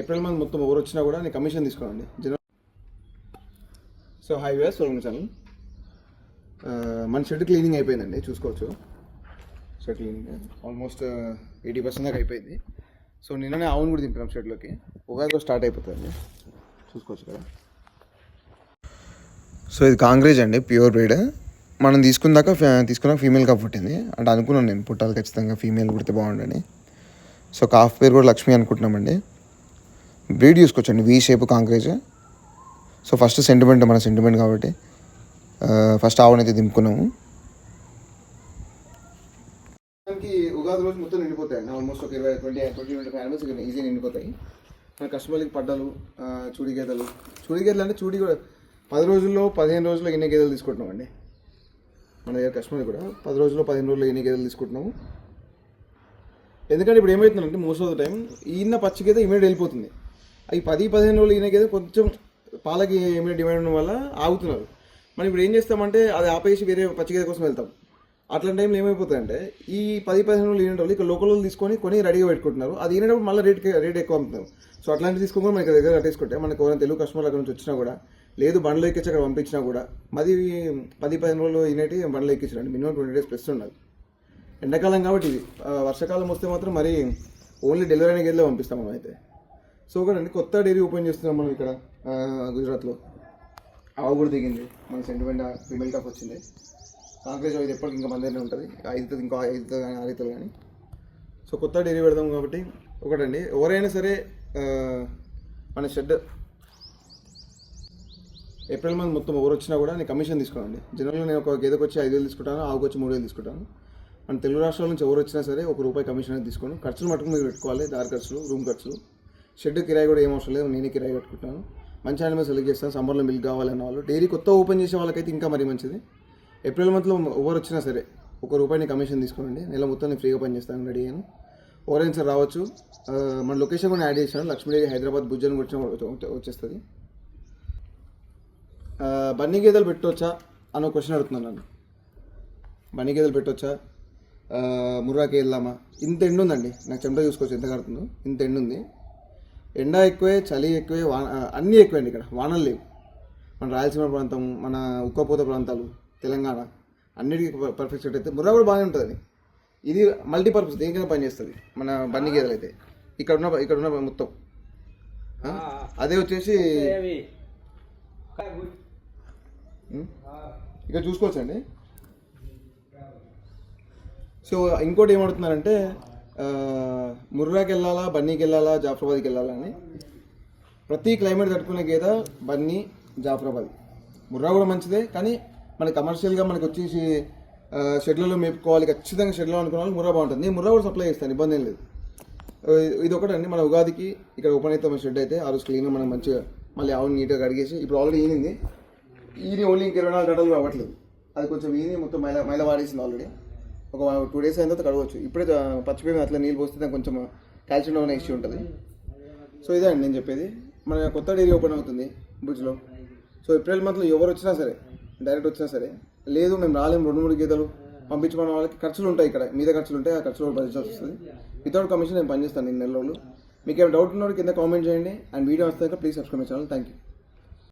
April month మొత్తం ఎవరు వచ్చినా కూడా నేను commission తీసుకోనండి. General so high ways channel. మన షెడ్ క్లీనింగ్ అయిపోయిందండి చూసుకోవచ్చు. Shed cleaning almost eighty percent దాకా అయిపోయింది. సో నిన్ననే ఆవును కూడా దింపినాం షెడ్లోకి. ఉగాదిలో స్టార్ట్ అయిపోతుంది చూసుకోవచ్చు కదా. సో ఇది కాంగ్రేజ్ అండి ప్యూర్ బ్రీడ్. మనం తీసుకున్నాక తీసుకున్నాక ఫీమేల్ కాఫ్ పుట్టింది. అంటే అనుకున్నాను నేను పుట్టాలి ఖచ్చితంగా ఫీమేల్ పుడితే బాగుండని. సో కాఫ్ పేరు కూడా లక్ష్మి అనుకుంటున్నామండి. బ్రీడ్ చూసుకోవచ్చండి వీ షేప్ కాంక్రేజ్ సో ఫస్ట్ సెంటిమెంట్ మన సెంటిమెంట్ కాబట్టి uh, ఫస్ట్ ఆవునైతే దింపుకున్నాము. ఉగాది రోజు మొత్తం నిండిపోతాయండి ఆల్మోస్ట్ ఒక ఇరవై twenty twenty twenty five animals easy నిండిపోతాయి. మన కస్టమర్లకి పడ్డలు చూడి గేదెలు. చూడి గేదెలు అంటే చూడి కూడా పది రోజుల్లో పదిహేను రోజుల్లో ఎన్ని గేదెలు తీసుకుంటున్నామండి మన దగ్గర కస్టమర్ కూడా పది రోజుల్లో పదిహేను రోజుల్లో ఎన్ని గేదెలు తీసుకుంటున్నాము? ఎందుకంటే ఇప్పుడు ఏమవుతుందంటే మోస్ట్ ఆఫ్ ద టైం ఈయన పచ్చి గేదె ఇమీడియట్ వెళ్ళిపోతుంది. అవి పది పదిహేను రోజులు ఈయన కొంచెం పాలకి ఏమైనా డిమాండ్ ఉండడం వల్ల ఆగుతున్నారు. మనం ఇప్పుడు ఏం చేస్తామంటే అది ఆపేసి వేరే పచ్చిగేద కోసం వెళ్తాం. అట్లాంటి టైంలో ఏమైపోతుందంటే ఈ పది పదిహేను రోజులు ఈయన వాళ్ళు ఇక్కడ లోకల్ వాళ్ళు తీసుకొని కొని రెడీగా పెట్టుకుంటున్నారు. అది ఈనప్పుడు మళ్ళీ రేట్ రేట్ ఎక్కువ అమ్ముతున్నారు. సో అట్లాంటి తీసుకొని మనకి దగ్గర కట్టేసుకుంటే మనకు ఎవరైనా తెలుగు కస్టమర్ అక్కడ నుంచి వచ్చినా కూడా లేదు బండ్లు ఎక్కించి అక్కడ పంపించినా కూడా మది పది పదిహేను రోజులు ఈనటి బండ్లు ఎక్కించండి మినిమం ట్వంటీ డేస్ ప్లస్ ఉండాలి. ఎండాకాలం కాబట్టి ఇది. వర్షాకాలం వస్తే మాత్రం మరి ఓన్లీ డెలివరీ అయిన గేదెలే పంపిస్తాం మనం అయితే సో ఒకటండి కొత్త డైరీ ఓపెన్ చేస్తున్నాం మనం ఇక్కడ గుజరాత్లో. ఆవు కూడా దిగింది. మన సెంటిమెంట్ ఫీమేల్ కాఫ్ వచ్చింది. కాంగ్రెస్ ఇది ఎప్పటికి ఇంకా మన దగ్గర ఉంటుంది. ఐదు ఇంకో ఐదు కానీ ఆరు కానీ సో కొత్త డైరీ పెడదాం కాబట్టి ఒకటండి ఎవరైనా సరే మన షెడ్ ఏప్రిల్ మంత్ మొత్తం ఎవరు వచ్చినా కూడా నేను కమిషన్ తీసుకోనండి. జనరల్గా నేను ఒక గేదెకి వచ్చి ఐదు వేలు తీసుకుంటాను ఆవుకు వచ్చి మూడు వేలు తీసుకుంటాను. మన తెలుగు రాష్ట్రాల నుంచి ఎవరు వచ్చినా సరే ఒక రూపాయి కమిషన్ అనేది తీసుకోను ఖర్చులు మటుకు మీరు పెట్టుకోవాలి దారి ఖర్చులు రూమ్ ఖర్చులు. షెడ్ కిరాయి కూడా ఏం అవసరం లేదు నేనే కిరాయి పెట్టుకుంటాను మంచి యానిమల్ సెలెక్ట్ చేస్తాను సమ్మర్లో మిల్క్ కావాలన్న వాళ్ళు. డైరీ కొత్త ఓపెన్ చేసే వాళ్ళకైతే ఇంకా మరీ మంచిది. ఏప్రిల్ మంత్లో ఎవరు వచ్చినా సరే ఒక రూపాయిని కమిషన్ తీసుకోండి. నెల మొత్తం నేను ఫ్రీగా పనిచేస్తాను రెడీ అయ్యాను. ఎవరైనా రావచ్చు. మన లొకేషన్ కూడా యాడ్ చేశాను. లక్ష్మీదేవి హైదరాబాద్ భుజన్ వచ్చిన వచ్చేస్తుంది. బన్నీ గేదెలు పెట్టవచ్చా అని క్వశ్చన్ అడుగుతున్నాను నన్ను. బన్నీ గేదెలు పెట్టవచ్చా ముర్రాకి వెళ్దామా ఇంత ఎండు ఉందండి నాకు చెమట చూసుకోవచ్చు ఎంత కడుతుందో. ఇంత ఎండు ఉంది ఎండ ఎక్కువే చలి ఎక్కువే వాన అన్నీ ఎక్కువే అండి ఇక్కడ. వానలు లేవు. మన రాయలసీమ ప్రాంతం మన ఉక్కపోత ప్రాంతాలు తెలంగాణ అన్నిటికీ పర్ఫెక్ట్ సెట్ అయితే ముర్రా కూడా బాగానే ఉంటుంది ఇది మల్టీపర్పస్ దేనికైనా పనిచేస్తుంది మన బండి గేదెలు అయితే. ఇక్కడ ఉన్న ఇక్కడ ఉన్న మొత్తం. అదే వచ్చేసి ఇక్కడ చూసుకోవచ్చండి. సో ఇంకోటి ఏమడుతున్నారంటే ముర్రాకి వెళ్ళాలా బన్నీకి వెళ్ళాలా జాఫరాబాద్కి వెళ్ళాలా అని ప్రతి క్లైమేట్ తట్టుకునే గేద బన్నీ జాఫరాబాద్. ముర్రా కూడా మంచిదే కానీ మన కమర్షియల్గా మనకు వచ్చేసి షెడ్లలో మేపుకోవాలి ఖచ్చితంగా షెడ్లో అనుకున్న వాళ్ళు ముర్రా బాగుంటుంది. నేను ముర్రా కూడా సప్లై చేస్తాను ఇబ్బంది ఏం లేదు. ఇది ఒకటండి మన ఉగాదికి ఇక్కడ ఓపెన్ అయితే షెడ్ అయితే ఆ రోజు క్లీన్గా మనం మంచిగా మళ్ళీ ఆవుని నీట్గా కడిగేసి ఇప్పుడు ఆల్రెడీ ఈనింది. ఈని ఓన్లీ ఇంక ఇరవై నాలుగు గంటలు అవ్వట్లేదు. అది కొంచెం ఈని మొత్తం మైల మైల వాడేసింది ఆల్రెడీ. ఒక టూ డేస్ అయిన తర్వాత కడగవచ్చు ఇప్పుడే ఆ, పచ్చిపోయి అట్లా నీళ్ళు పోస్తే దానికి కొంచెం కాల్షియం డౌన్ ఇష్యూ ఉంటుంది. సో ఇదే అండి నేను చెప్పేది. మన కొత్త డైరీ ఓపెన్ అవుతుంది భుజ్లో సో ఏప్రిల్ మంత్లో ఎవరు వచ్చినా సరే డైరెక్ట్ వచ్చినా సరే లేదు మేము రాలేము రెండు మూడు గీతలు పంపించమన్న వాళ్ళకి ఖర్చులు ఉంటాయి ఇక్కడ. మీద ఖర్చులు ఉంటాయి ఆ ఖర్చులు కూడా భరించాల్సి వస్తుంది. వితౌట్ కమిషన్ నేను పనిచేస్తాను నేను నెల రోజులు. మీకు ఏమైనా డౌట్ ఉన్నవాడు కింద కామెంట్ చేయండి. అండ్ వీడియో వస్తే please subscribe my channel thank you